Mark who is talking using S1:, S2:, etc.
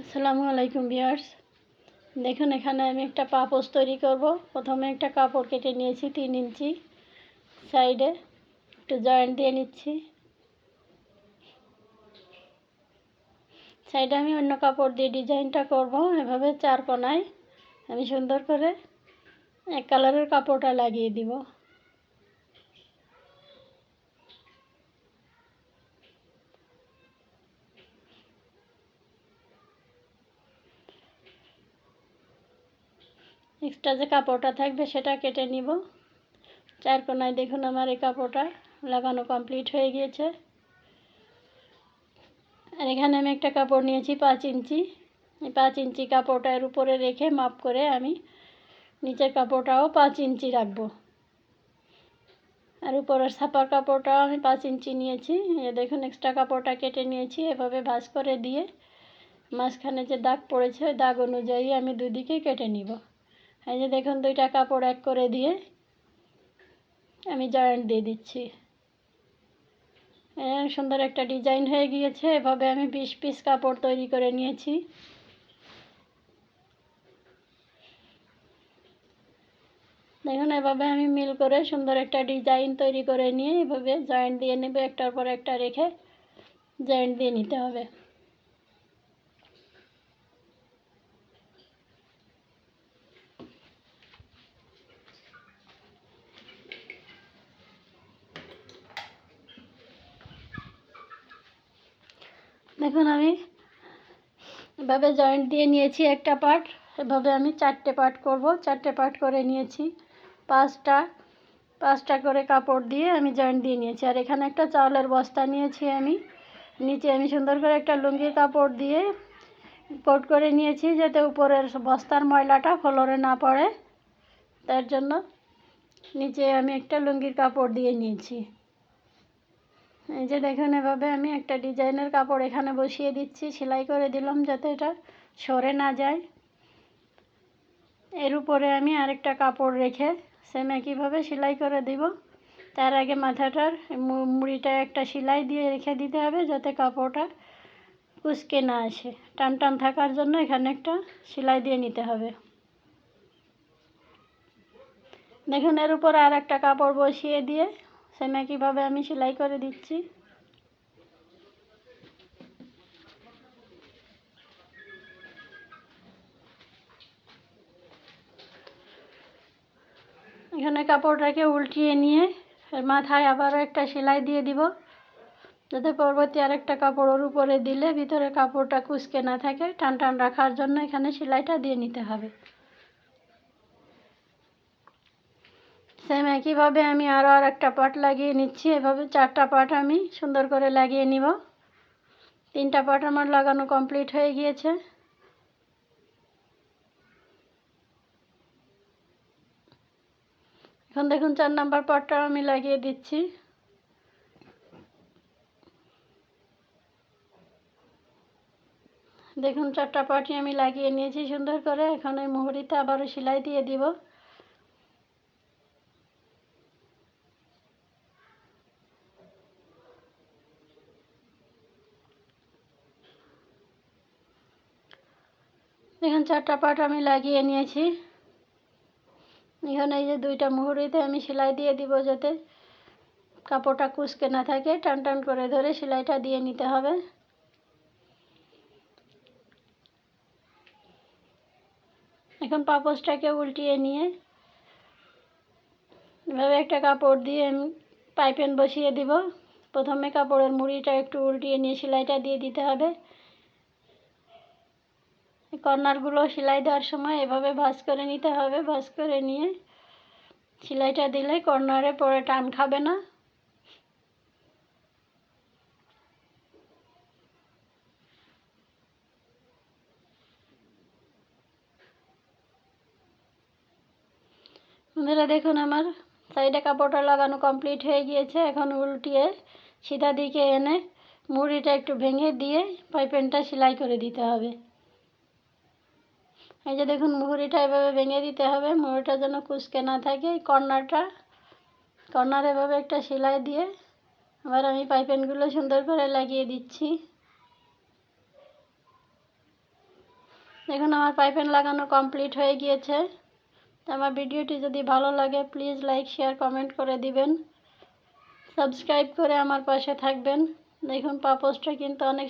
S1: আসসালামু আলাইকুম ভিউয়ার্স। দেখুন, এখানে আমি একটা পাপোশ তৈরি করব। প্রথমে একটা কাপড় কেটে নিয়েছি তিন ইঞ্চি সাইডে। একটু জয়েন্ট দিয়ে নিচ্ছি। সাইডে আমি অন্য কাপড় দিয়ে ডিজাইনটা করব। এভাবে চার কোনায় আমি সুন্দর করে এক কালারের কাপড়টা লাগিয়ে দিব। এক্সট্রা যে কাপড়টা থাকবে সেটা কেটে নিব। চার কোনায় দেখুন আমার এই কাপড়টা লাগানো কমপ্লিট হয়ে গিয়েছে। আর এখানে আমি একটা কাপড় নিয়েছি পাঁচ ইঞ্চি। এই পাঁচ ইঞ্চি কাপড়টা এর উপরে রেখে মাপ করে আমি নিচের কাপড়টাও পাঁচ ইঞ্চি রাখব। আর উপরের ছাপার কাপড়টাও আমি পাঁচ ইঞ্চি নিয়েছি। দেখুন এক্সট্রা কাপড়টা কেটে নিয়েছি এভাবে ভাঁজ করে দিয়ে। মাঝখানে যে দাগ পড়েছে ওই দাগ অনুযায়ী আমি দুদিকে কেটে নিব। এই যে দেখুন দুইটা কাপড় এক করে দিয়ে আমি জয়েন্ট দিয়ে দিচ্ছি। সুন্দর একটা ডিজাইন হয়ে গিয়েছে, এভাবে আমি বিশ পিস কাপড় তৈরি করে নিয়েছি। দেখুন, এভাবে আমি মিল করে সুন্দর একটা ডিজাইন তৈরি করে নিয়ে এভাবে জয়েন্ট দিয়ে নেবে, একটার পর একটা রেখে জয়েন্ট দিয়ে নিতে হবে। দেখুন আমি এভাবে জয়েন্ট দিয়ে নিয়েছি একটা পার্ট এভাবে আমি চারটে পার্ট করব। চারটে পার্ট করে নিয়েছি। পাঁচটা পাঁচটা করে কাপড় দিয়ে আমি জয়েন্ট দিয়ে নিয়েছি। আর এখানে একটা চাউলের বস্তা নিয়েছি আমি। নিচে আমি সুন্দর করে একটা লুঙ্গির কাপড় দিয়ে কোট করে নিয়েছি যাতে উপরের বস্তার ময়লাটা ফ্লোরে না পড়ে। তার জন্য নিচে আমি একটা লুঙ্গির কাপড় দিয়ে নিয়েছি। এই যে দেখুন, এভাবে আমি একটা ডিজাইনের কাপড় এখানে বসিয়ে দিচ্ছি। সেলাই করে দিলাম যাতে এটা সরে না যায়। এর উপরে আমি আরেকটা কাপড় রেখে সেম একইভাবে সেলাই করে দিব। তার আগে মাথাটার মুড়িটা একটা সেলাই দিয়ে রেখে দিতে হবে যাতে কাপড়টা কুচকে না আসে। টান টান থাকার জন্য এখানে একটা সেলাই দিয়ে নিতে হবে। দেখুন, এর উপর আর একটা কাপড় বসিয়ে দিয়ে সেম একইভাবে আমি সেলাই করে দিচ্ছি? এখানে কাপড়টাকে উল্টিয়ে নিয়ে মাথায় আবারও একটা সেলাই দিয়ে দিব, যাতে পরবর্তী আরেকটা কাপড় ওর উপরে দিলে ভিতরে কাপড়টা কুচকে না থাকে। টান টান রাখার জন্য এখানে সেলাইটা দিয়ে নিতে হবে। সেম একইভাবে আমি আরও আর একটা পাট লাগিয়ে নিচ্ছি। এভাবে চারটা পাট আমি সুন্দর করে লাগিয়ে নিব। তিনটা পাট আমার লাগানো কমপ্লিট হয়ে গিয়েছে। এখন দেখুন, চার নাম্বার পাটটা আমি লাগিয়ে দিচ্ছি। দেখুন, চারটা পাটি আমি লাগিয়ে নিয়েছি সুন্দর করে। এখন ওই মুহুরিতে আবারও সেলাই দিয়ে দিব। দেখুন চারটা পাট আমি লাগিয়ে নিয়েছি। এখানে এই যে দুইটা মুহুরিতে আমি সেলাই দিয়ে দিব যাতে কাপড়টা কুচকে না থাকে। টান টান করে ধরে সেলাইটা দিয়ে নিতে হবে। এখন পাপোসটাকে উল্টিয়ে নিয়ে এভাবে একটা কাপড় দিয়ে আমি পাইপেন বসিয়ে দিব। প্রথমে কাপড়ের মুড়িটা একটু উল্টিয়ে নিয়ে সেলাইটা দিয়ে দিতে হবে। কর্নারগুলো সেলাই দেওয়ার সময় এভাবে ভাঁজ করে নিতে হবে, ভাঁজ করে নিয়ে সেলাইটা দিলে কর্নারে পরে টান খাবে না। বন্ধুরা দেখুন আমার সাইডে কাপড়টা লাগানো কমপ্লিট হয়ে গিয়েছে। এখন উল্টিয়ে সিধা দিকে এনে মুড়িটা একটু ভেঙে দিয়ে পাইপেনটা সেলাই করে দিতে হবে। এই যে দেখুন, মুহুরিটা এভাবে ভেঙে দিতে হবে। মুহুরিটা যেন কুচকে না থাকে। এই কর্নারটা, কর্নার এভাবে একটা সেলাই দিয়ে আবার আমি পাইপেনগুলো সুন্দর করে লাগিয়ে দিচ্ছি। দেখুন, আমার পাইপেন লাগানো কমপ্লিট হয়ে গিয়েছে। আমার ভিডিওটি যদি ভালো লাগে, প্লিজ লাইক, শেয়ার, কমেন্ট করে দিবেন। সাবস্ক্রাইব করে আমার পাশে থাকবেন। দেখুন পাপোসটা কিন্তু অনেক